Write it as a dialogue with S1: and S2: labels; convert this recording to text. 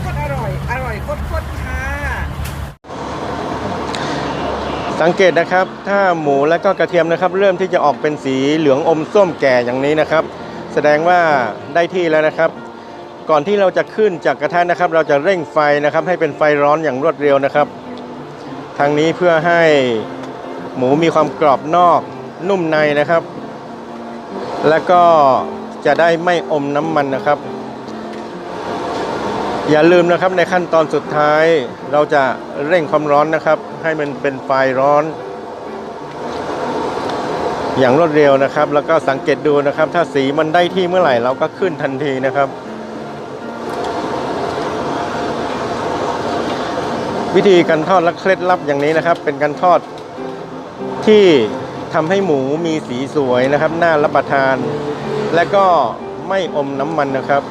S1: โคตรอร่อย อร่อยโคตรคตรค่ะ
S2: สังเกตนะครับ ถ้าหมูและก็กระเทียมนะครับ เริ่มที่จะออกเป็นสีเหลืองอมส้มแก่อย่างนี้นะครับ แสดงว่าได้ที่แล้วนะครับ ก่อนที่เราจะขึ้นจากกระทะนะครับ เราจะเร่งไฟนะครับ ให้เป็นไฟร้อนอย่างรวดเร็วนะครับ ทางนี้เพื่อให้หมูมีความกรอบนอกนุ่มในนะครับ แล้วก็จะได้ไม่อมน้ำมันนะครับ อย่าลืมนะครับในขั้นตอนสุดท้ายเราจะเร่งความร้อนนะครับ ให้มันเป็นไฟร้อน อย่างรวดเร็วนะครับ แล้วก็สังเกตดูนะครับ ถ้าสีมันได้ที่เมื่อไหร่เราก็ขึ้นทันทีนะครับ วิธีการทอดและเคล็ดลับอย่างนี้นะครับ เป็นการทอดที่ทำให้หมูมีสีสวยนะครับ น่ารับประทาน และก็ไม่อมน้ำมันนะครับ